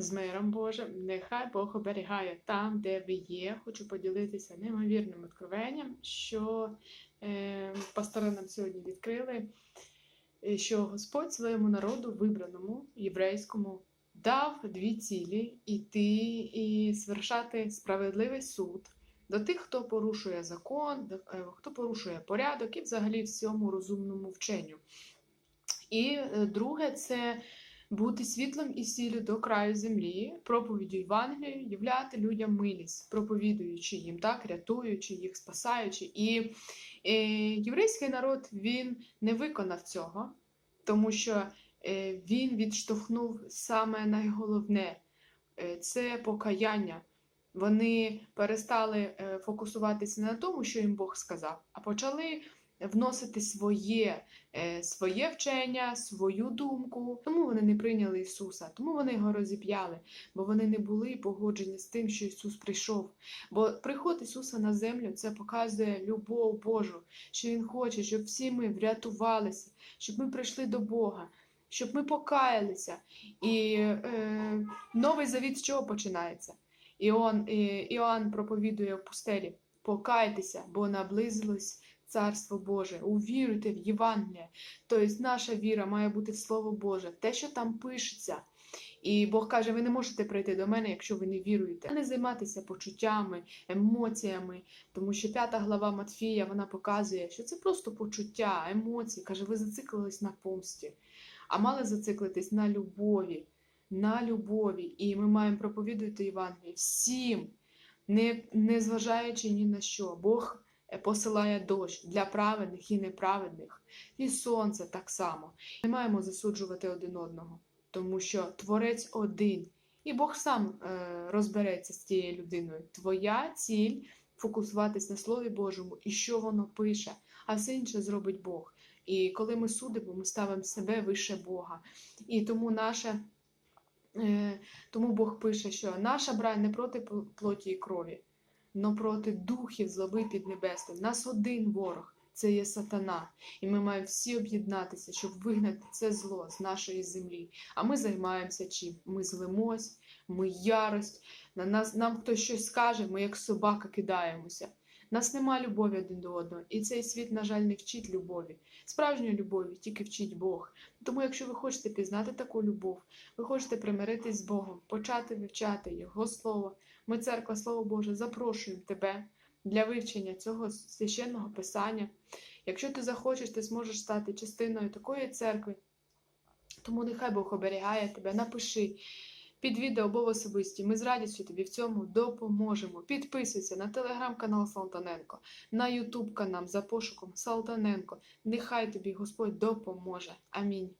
з миром Божим. Нехай Бог оберігає там, де ви є. Хочу поділитися неймовірним откровенням, що е, пастори нам сьогодні відкрили, е, що Господь своєму народу, вибраному єврейському, дав дві цілі іти і свершати справедливий суд до тих, хто порушує закон, е, хто порушує порядок і взагалі всьому розумному вченню. І е, друге це бути світлом і сіллю до краю землі, проповіддю Євангелію, являти людям милість, проповідуючи їм, так, рятуючи їх, спасаючи. І е, єврейський народ він не виконав цього, тому що е, він відштовхнув саме найголовне е, це покаяння. Вони перестали фокусуватися не на тому, що їм Бог сказав, а почали вносити своє, е, своє вчення, свою думку. Тому вони не прийняли Ісуса, тому вони його розіп'яли, бо вони не були погоджені з тим, що Ісус прийшов. Бо приход Ісуса на землю це показує любов Божу, що Він хоче, щоб всі ми врятувалися, щоб ми прийшли до Бога. Щоб ми покаялися. І е, новий завіт з чого починається? Іоанн, е, Іоанн проповідує в пустелі: покайтеся, бо наблизилось Царство Боже, увіруйте в Євангеліє. Тобто наша віра має бути в Слово Боже, те, що там пишеться. І Бог каже, ви не можете прийти до мене, якщо ви не віруєте. а Не займатися почуттями, емоціями, тому що п'ята глава Матфія вона показує, що це просто почуття, емоції. Каже, ви зациклились на помсті, а мали зациклитись на любові, на любові. І ми маємо проповідувати Євангеліє всім, не, не зважаючи ні на що. Бог посилає дощ для праведних і неправедних, і сонце так само. Не маємо засуджувати один одного, тому що Творець один, і Бог сам е, розбереться з тією людиною. Твоя ціль фокусуватись на Слові Божому і що воно пише, а все інше зробить Бог. І коли ми судимо, ми ставимо себе вище Бога. І тому наше. Е, Тому Бог пише, що наша брань не проти плоті і крові, но проти духів злоби піднебесної. В нас один ворог це є сатана. І ми маємо всі об'єднатися, щоб вигнати це зло з нашої землі. А ми займаємося чим? Ми злимось, ми ярость. На нас нам хтось щось скаже, ми як собака кидаємося. Нас нема любові один до одного, і цей світ, на жаль, не вчить любові. Справжньої любові тільки вчить Бог. Тому, якщо ви хочете пізнати таку любов, ви хочете примиритись з Богом, почати вивчати Його Слово. Ми, церква, Слово Боже, запрошуємо тебе для вивчення цього священного писання. Якщо ти захочеш, ти зможеш стати частиною такої церкви. Тому нехай Бог оберігає тебе. Напиши під відео або в особисті. Ми з радістю тобі в цьому допоможемо. Підписуйся на телеграм-канал Салтаненко, на ютуб канал за пошуком Салтаненко. Нехай тобі Господь допоможе. Амінь.